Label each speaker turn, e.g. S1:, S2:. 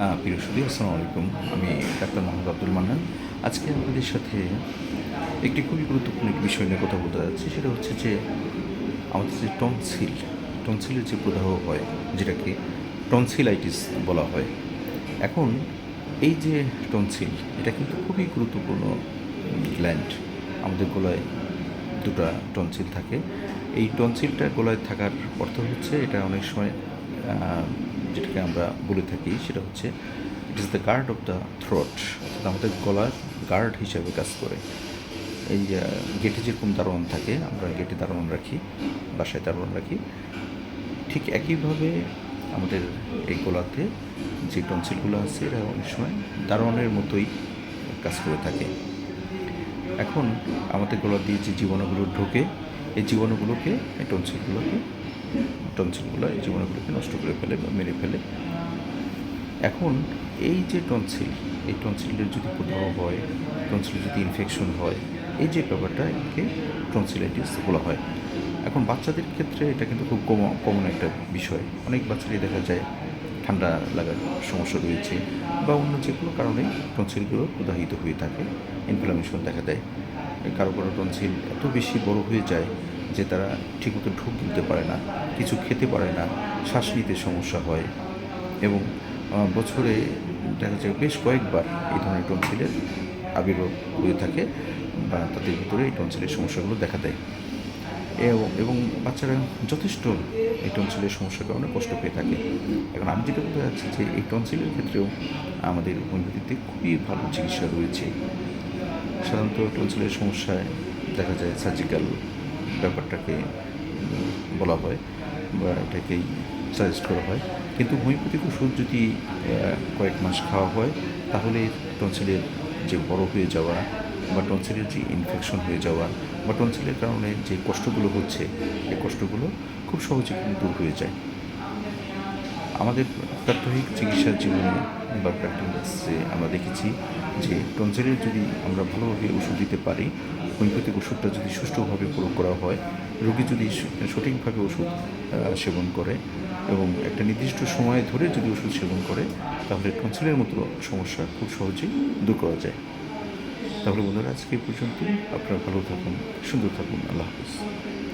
S1: প্রিয় সুদী আসসালামু আলাইকুম। আমি ডাক্তার মোহাম্মদ আব্দুল মান্নান। আজকে আপনাদের সাথে একটি খুবই গুরুত্বপূর্ণ একটি বিষয় নিয়ে কথা বলতে যাচ্ছি। সেটা হচ্ছে যে আমাদের যে টনসিল, টনসিলের যে প্রদাহ হয়, যেটাকে টনসিলাইটিস বলা হয়। এখন এই যে টনসিল, এটা কিন্তু খুবই গুরুত্বপূর্ণ গ্ল্যান্ড। আমাদের গলায় দুটো টনসিল থাকে। এই টনসিলটা গলায় থাকার অর্থ হচ্ছে এটা অনেক সময় যেটাকে আমরা বলে থাকি, সেটা হচ্ছে it is the guard of the throat অর্থাৎ আমাদের গলার গার্ড হিসাবে কাজ করে। এই গেটে যেরকম দারোয়ান থাকে, আমরা গেটে দারোয়ান রাখি, বাসায় দারোয়ান রাখি। ঠিক একইভাবে আমাদের এই গলাতে যে টনসিলগুলো আছে, এরা অনেক সময় দারোয়ানের মতোই কাজ করে থাকে। এখন আমাদের গলা দিয়ে যে জীবাণুগুলো ঢোকে, এই জীবাণুগুলোকে, এই টনসিলগুলোকে টনসিলগুলো এই জীবাণুগুলোকে নষ্ট করে ফেলে বা মেরে ফেলে। এখন এই যে টনসিল, এই টনসিলের যদি কোথাও হয়, টনসিলের যদি ইনফেকশন হয়, এই যে ব্যাপারটা একে টনসিলাইটিস বলা হয়। এখন বাচ্চাদের ক্ষেত্রে এটা কিন্তু খুব কম- কমন একটা বিষয়। অনেক বাচ্চারই দেখা যায় ঠান্ডা লাগার সমস্যা রয়েছে বা অন্য যে কোনো কারণে টনসিলগুলো প্রদাহিত হয়ে থাকে ইনফ্লামেশন দেখা দেয়। কারও কারও টনসিল এত বেশি বড় হয়ে যায় যে তারা ঠিকমতো ঢোক দিতে পারে না, কিছু খেতে পারে না, শ্বাস নিতে সমস্যা হয়। এবং বছরে দেখা যায় বেশ কয়েকবার এই ধরনের টনসিলের আবির্ভাব হয়ে থাকে বা তাদের ভিতরে এই টনসিলের সমস্যাগুলো দেখা দেয়। এবং বাচ্চারা যথেষ্ট এই টনসিলের সমস্যার কারণে কষ্ট পেয়ে থাকে। এখন আমি যেটা বলতে চাচ্ছি যে এই টনসিলের ক্ষেত্রেও আমাদের হোমিওপ্যাথিতে খুবই ভালো চিকিৎসা রয়েছে। সাধারণত টনসিলের সমস্যায় দেখা যায় সার্জিক্যাল ব্যাপারটাকে বলা হয় বা এটাকেই সাজেস্ট করা হয়। কিন্তু হোমিওপ্যাথিক ওষুধ যদি কয়েক মাস খাওয়া হয়, তাহলে টনসিলের যে বড় হয়ে যাওয়া বা টনসিলের যে ইনফেকশন হয়ে যাওয়া বা টনসিলের কারণে যে কষ্টগুলো হচ্ছে, এই কষ্টগুলো খুব সহজে কিন্তু দূর হয়ে যায়। আমাদের প্রাত্যহিক চিকিৎসার জীবনে বা প্র্যাকটিসে আমরা দেখেছি যে টনসিলের যদি আমরা ভালোভাবে ওষুধ দিতে পারি, হোমিওপ্যাথিক ওষুধটা যদি সুষ্ঠুভাবে প্রয়োগ করা হয়, রোগী যদি সঠিকভাবে ওষুধ সেবন করে এবং একটা নির্দিষ্ট সময় ধরে যদি ওষুধ সেবন করে, তাহলে টনসিলের মতো সমস্যা খুব সহজেই দূর করা যায়। তাহলে বন্ধুরা, আজকে এই পর্যন্ত আপনারা ভালো থাকুন, সুন্দর থাকুন। আল্লাহ হাফিজ।